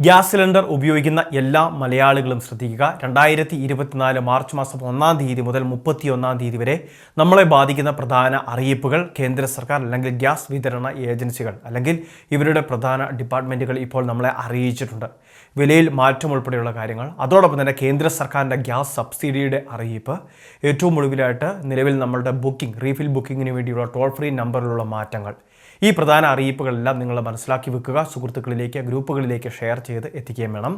Gas cylinder ഉപയോഗിക്കുന്ന എല്ലാ മലയാളികളും ശ്രദ്ധിക്കുക. രണ്ടായിരത്തി ഇരുപത്തിനാല് മാർച്ച് മാസം ഒന്നാം തീയതി മുതൽ മുപ്പത്തി ഒന്നാം തീയതി വരെ നമ്മളെ ബാധിക്കുന്ന പ്രധാന അറിയിപ്പുകൾ കേന്ദ്ര സർക്കാർ അല്ലെങ്കിൽ ഗ്യാസ് വിതരണ ഏജൻസികൾ അല്ലെങ്കിൽ ഇവരുടെ പ്രധാന ഡിപ്പാർട്ട്മെന്റുകൾ ഇപ്പോൾ നമ്മളെ അറിയിച്ചിട്ടുണ്ട്. വിലയിൽ മാറ്റം ഉൾപ്പെടെയുള്ള കാര്യങ്ങൾ. അതോടൊപ്പം തന്നെ കേന്ദ്ര സർക്കാരിന്റെ ഗ്യാസ് സബ്സിഡിയുടെ അറിയിപ്പ്. ഏറ്റവും ഒടുവിലായിട്ട് നിലവിൽ നമ്മളുടെ ബുക്കിംഗ് റീഫിൽ ബുക്കിങ്ങിന് വേണ്ടിയുള്ള ടോൾ ഫ്രീ നമ്പറിലുള്ള മാറ്റങ്ങൾ. ഈ പ്രധാന അറിയിപ്പുകളെല്ലാം നിങ്ങൾ മനസ്സിലാക്കി വെക്കുക. സുഹൃത്തുക്കളിലേക്ക് ഗ്രൂപ്പുകളിലേക്ക് ഷെയർ ചെയ്ത് എത്തിക്കുകയും വേണം.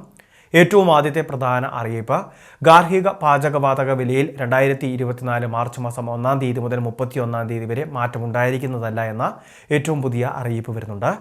ഏറ്റവും ആദ്യത്തെ പ്രധാന അറിയിപ്പ്. ഗാർഹിക പാചകവാതക വിലയിൽ രണ്ടായിരത്തി ഇരുപത്തിനാല് മാർച്ച് മാസം ഒന്നാം തീയതി മുതൽ മുപ്പത്തി ഒന്നാം തീയതി വരെ മാറ്റമുണ്ടായിരിക്കുന്നതല്ല എന്ന ഏറ്റവും പുതിയ അറിയിപ്പ് വരുന്നുണ്ട്.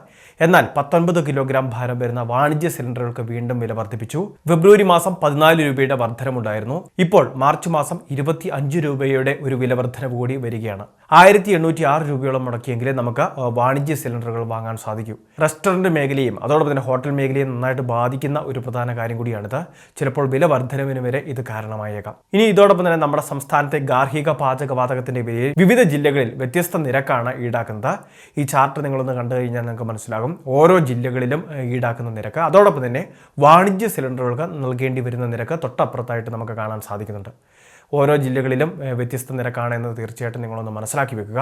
എന്നാൽ പത്തൊൻപത് കിലോഗ്രാം ഭാരം വരുന്ന വാണിജ്യ സിലിണ്ടറുകൾക്ക് വീണ്ടും വില വർദ്ധിപ്പിച്ചു. ഫെബ്രുവരി മാസം പതിനാല് രൂപയുടെ വർധനമുണ്ടായിരുന്നു. ഇപ്പോൾ മാർച്ച് മാസം ഇരുപത്തി അഞ്ച് രൂപയുടെ ഒരു വില വർധനവ് കൂടി വരികയാണ്. ആയിരത്തി എണ്ണൂറ്റി ആറ് രൂപയോളം മുടക്കിയെങ്കിലേ നമുക്ക് വാണിജ്യ സിലിണ്ടറുകൾ വാങ്ങാൻ സാധിക്കൂ. റെസ്റ്റോറന്റ് മേഖലയും അതോടൊപ്പം തന്നെ ഹോട്ടൽ മേഖലയും നന്നായിട്ട് ബാധിക്കുന്ന ഒരു പ്രധാന കാര്യം കൂടിയാണിത്. ചിലപ്പോൾ വില വർധനവിന് വരെ ഇത് കാരണമായേക്കാം. ഇനി ഇതോടൊപ്പം തന്നെ നമ്മുടെ സംസ്ഥാനത്തെ ഗാർഹിക പാചകവാതകത്തിന്റെ വിലയിൽ വിവിധ ജില്ലകളിൽ വ്യത്യസ്ത നിരക്കാണ് ഈടാക്കുന്നത്. ഈ ചാർട്ട് നിങ്ങളൊന്ന് കണ്ടു കഴിഞ്ഞാൽ നിങ്ങൾക്ക് മനസ്സിലാകും. ഓരോ ജില്ലകളിലും ഈടാക്കുന്ന നിരക്ക്. അതോടൊപ്പം തന്നെ വാണിജ്യ സിലിണ്ടറുകൾക്ക് നൽകേണ്ടി വരുന്ന നിരക്ക് തൊട്ടപ്പുറത്തായിട്ട് നമുക്ക് കാണാൻ സാധിക്കുന്നുണ്ട്. ഓരോ ജില്ലകളിലും വ്യത്യസ്ത നിരക്കാണ് എന്ന് തീർച്ചയായിട്ടും നിങ്ങളൊന്ന് മനസ്സിലാക്കി വെക്കുക.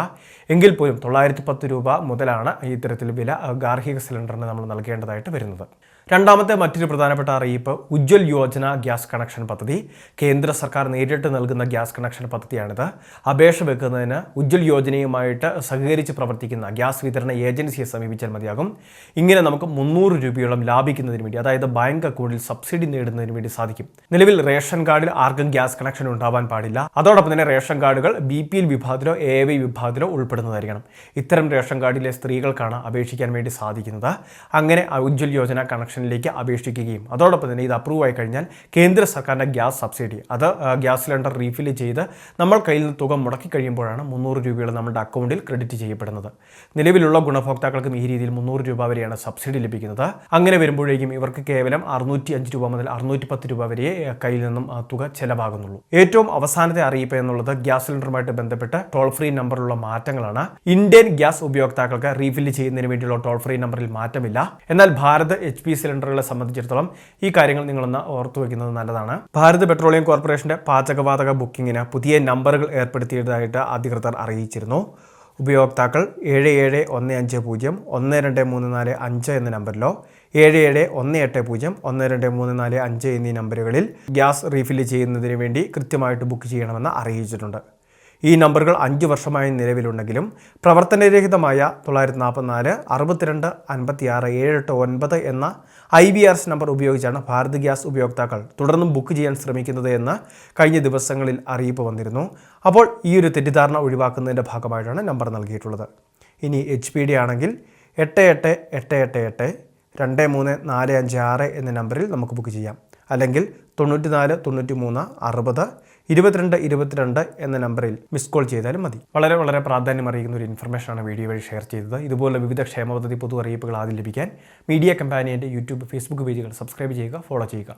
എങ്കിൽ പോലും തൊള്ളായിരത്തി പത്ത് രൂപ മുതലാണ് ഇത്തരത്തിൽ വില ഗാർഹിക സിലിണ്ടറിന് നമ്മൾ നൽകേണ്ടതായിട്ട് വരുന്നത്. രണ്ടാമത്തെ മറ്റൊരു പ്രധാനപ്പെട്ട അറിയിപ്പ് ഉജ്ജ്വൽ യോജന ഗ്യാസ് കണക്ഷൻ പദ്ധതി. കേന്ദ്ര സർക്കാർ നേരിട്ട് നൽകുന്ന ഗ്യാസ് കണക്ഷൻ പദ്ധതിയാണിത്. അപേക്ഷ വെക്കുന്നതിന് ഉജ്ജ്വൽ യോജനയുമായിട്ട് സഹകരിച്ച് പ്രവർത്തിക്കുന്ന ഗ്യാസ് വിതരണ ഏജൻസിയെ സമീപിച്ചാൽ മതിയാകും. ഇങ്ങനെ നമുക്ക് മുന്നൂറ് രൂപയോളം ലാഭിക്കുന്നതിന് വേണ്ടി അതായത് ബാങ്ക് അക്കൗണ്ടിൽ സബ്സിഡി നേടുന്നതിന് വേണ്ടി സാധിക്കും. നിലവിൽ റേഷൻ കാർഡിൽ ആർക്കും ഗ്യാസ് കണക്ഷൻ ഉണ്ടാവാൻ പാടില്ല. അതോടൊപ്പം തന്നെ റേഷൻ കാർഡുകൾ ബി പി എൽ വിഭാഗത്തിലോ എ വൈ വിഭാഗത്തിലോ ഉൾപ്പെടുന്നതായിരിക്കണം. ഇത്തരം റേഷൻ കാർഡിലെ സ്ത്രീകൾക്കാണ് അപേക്ഷിക്കാൻ വേണ്ടി സാധിക്കുന്നത്. അങ്ങനെ ഉജ്ജ്വൽ യോജന കണക്ഷൻ കണക്ഷനിലേക്ക് അപേക്ഷിക്കുകയും. അതോടൊപ്പം തന്നെ ഇത് അപ്രൂവ് ആയി കഴിഞ്ഞാൽ കേന്ദ്ര സർക്കാരിന്റെ ഗ്യാസ് സബ്സിഡി അത് ഗ്യാസ് സിലിണ്ടർ റീഫിൽ ചെയ്ത് നമ്മൾ കയ്യിൽ നിന്ന് തുക മുടക്കി കഴിയുമ്പോഴാണ് മുന്നൂറ് രൂപയോളം നമ്മുടെ അക്കൗണ്ടിൽ ക്രെഡിറ്റ് ചെയ്യപ്പെടുന്നത്. നിലവിലുള്ള ഗുണഭോക്താക്കൾക്കും ഈ രീതിയിൽ മുന്നൂറ് രൂപ വരെയാണ് സബ്സിഡി ലഭിക്കുന്നത്. അങ്ങനെ വരുമ്പോഴേക്കും ഇവർക്ക് കേവലം അറുന്നൂറ്റി അഞ്ച് രൂപ മുതൽ അറുന്നൂറ്റി പത്ത് രൂപ വരെ കയ്യിൽ നിന്നും തുക ചെലവാകുന്നുള്ളൂ. ഏറ്റവും അവസാനത്തെ അറിയിപ്പ് എന്നുള്ളത് ഗ്യാസ് സിലിണ്ടറുമായിട്ട് ബന്ധപ്പെട്ട് ടോൾ ഫ്രീ നമ്പറിലുള്ള മാറ്റങ്ങളാണ്. ഇന്ത്യൻ ഗ്യാസ് ഉപയോക്താക്കൾക്ക് റീഫിൽ ചെയ്യുന്നതിന് വേണ്ടിയുള്ള ടോൾ ഫ്രീ നമ്പറിൽ മാറ്റമില്ല. എന്നാൽ ഭാരത് എച്ച് പി സിലിണ്ടറുകളെ സംബന്ധിച്ചിടത്തോളം ഈ കാര്യങ്ങൾ നിങ്ങളൊന്ന് ഓർത്തു വയ്ക്കുന്നത് നല്ലതാണ്. ഭാരത് പെട്രോളിയം കോർപ്പറേഷന്റെ പാചകവാതക ബുക്കിങ്ങിന് പുതിയ നമ്പറുകൾ ഏർപ്പെടുത്തിയതായിട്ട് അധികൃതർ അറിയിച്ചിരുന്നു. ഉപയോക്താക്കൾ ഏഴ് ഏഴ് ഒന്ന് അഞ്ച് പൂജ്യം ഒന്ന് രണ്ട് മൂന്ന് നാല് അഞ്ച് എന്ന നമ്പറിലോ ഏഴ് ഏഴ് ഒന്ന് എട്ട് പൂജ്യം ഒന്ന് രണ്ട് മൂന്ന് നാല് അഞ്ച് എന്നീ നമ്പറുകളിൽ ഗ്യാസ് റീഫില്ല് ചെയ്യുന്നതിന് വേണ്ടി കൃത്യമായിട്ട് ബുക്ക് ചെയ്യണമെന്ന് അറിയിച്ചിട്ടുണ്ട്. ഈ നമ്പറുകൾ അഞ്ച് വർഷമായി നിലവിലുണ്ടെങ്കിലും പ്രവർത്തനരഹിതമായ തൊള്ളായിരത്തി നാൽപ്പത്തിനാല് അറുപത്തിരണ്ട് അൻപത്തിയാറ് ഏഴെട്ട് ഒൻപത് എന്ന I B R S number ഉപയോഗിച്ചാണ് ഭാരത് ഗ്യാസ് ഉപയോക്താക്കൾ തുടർന്നും ബുക്ക് ചെയ്യാൻ ശ്രമിക്കുന്നത് എന്ന് കഴിഞ്ഞ ദിവസങ്ങളിൽ അറിയിപ്പ് വന്നിരുന്നു. അപ്പോൾ ഈ ഒരു തെറ്റിദ്ധാരണ ഒഴിവാക്കുന്നതിന്റെ ഭാഗമായിട്ടാണ് നമ്പർ നൽകിയിട്ടുള്ളത്. ഇനി എച്ച് പി ഡി ആണെങ്കിൽ എട്ട് എട്ട് എട്ട് എട്ട് എട്ട് രണ്ട് മൂന്ന് നാല് അഞ്ച് ആറ് എന്ന നമ്പറിൽ നമുക്ക് ബുക്ക് ചെയ്യാം. അല്ലെങ്കിൽ തൊണ്ണൂറ്റി നാല് തൊണ്ണൂറ്റി മൂന്ന് അറുപത് ഇരുപത്തിരണ്ട് ഇരുപത്തിരണ്ട് എന്ന നമ്പറിൽ മിസ് കോൾ ചെയ്താലും മതി. വളരെ വളരെ പ്രാധാന്യം അറിയിക്കുന്ന ഒരു ഇൻഫർമേഷനാണ് വീഡിയോ വഴി ഷെയർ ചെയ്തത്. ഇതുപോലെ വിവിധ ക്ഷേമ പദ്ധതി പൊതു അറിയിപ്പുകൾ ആദ്യം ലഭിക്കാൻ മീഡിയ കമ്പാനിയന്റെ യൂട്യൂബ് ഫേസ്ബുക്ക് പേജുകൾ സബ്സ്ക്രൈബ് ചെയ്യുക ഫോളോ ചെയ്യുക.